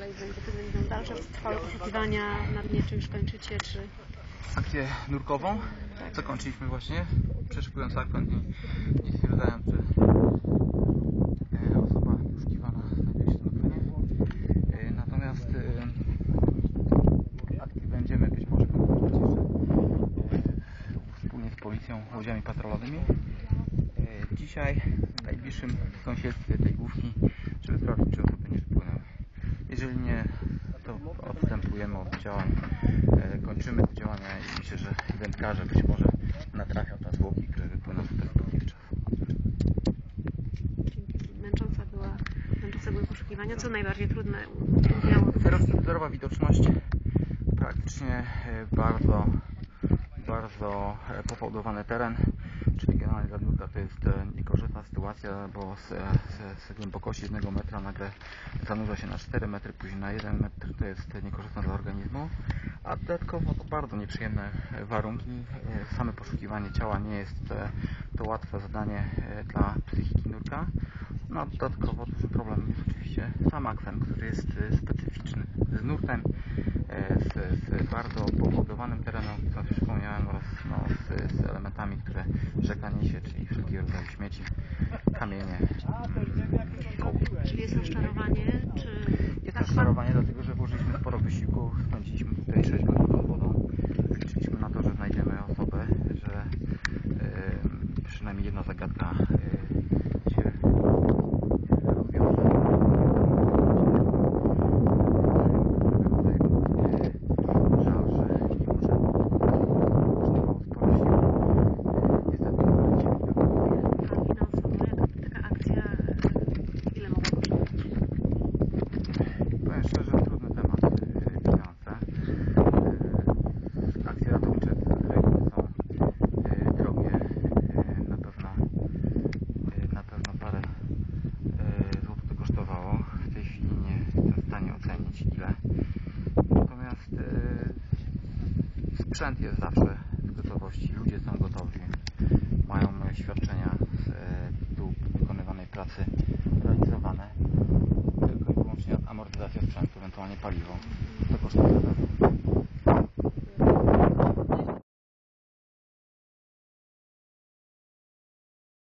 dalej będzie, to będą dalsze trwałe poszukiwania na dnie, czy już kończycie, czy... Akcję nurkową, co kończyliśmy właśnie, przeszukując akwent i, i stwierdzając, że e, osoba poszukiwana znajduje się na akwenie. E, Natomiast e, akcji będziemy być może kontynuować jeszcze wspólnie z policją, łodziami patrolowymi. Dzisiaj w najbliższym sąsiedztwie tej główki, żeby sprawdzić, czy osoby nie spłynęły. Jeżeli nie, to odstępujemy od działań, e, kończymy te działania i myślę, że wędkarze być może natrafią na zwłoki, które wypłyną z tych czas. Dzięki. Męcząca była, męczące były poszukiwania. Co najbardziej trudne zerowa widoczność, praktycznie e, bardzo, bardzo e, pofałdowany teren, czyli generalnie dla nurka to jest e, niekorzystna sytuacja, bo z, e, z, z głębokości 1 metra nagle zanurza się na 4 metry, później na 1 metr, to jest niekorzystne dla organizmu, a dodatkowo to bardzo nieprzyjemne e, warunki. Same poszukiwanie ciała nie jest to łatwe zadanie dla psychiki nurka. No, dodatkowo duży problem jest oczywiście sam akwen, który jest specyficzny. Z nurtem, z, z bardzo powodowanym terenem, co już wspomniałem, oraz no, z, z elementami, które rzeka niesie, czyli wszelkiego rodzaju śmieci, kamienie, koło. Czyli jest rozczarowanie, czy... Jest tak rozczarowanie, dlatego że włożyliśmy sporo wysiłku, spędziliśmy tutaj 6 godzin pod wodą. Liczyliśmy na to, że znajdziemy osobę, że e, przynajmniej jedna zagadka e, sprzęt jest zawsze w gotowości, ludzie są gotowi. Mają świadczenia z yy, tytułu wykonywanej pracy realizowane tylko i wyłącznie amortyzacja sprzętu, ewentualnie paliwo. To kosztuje.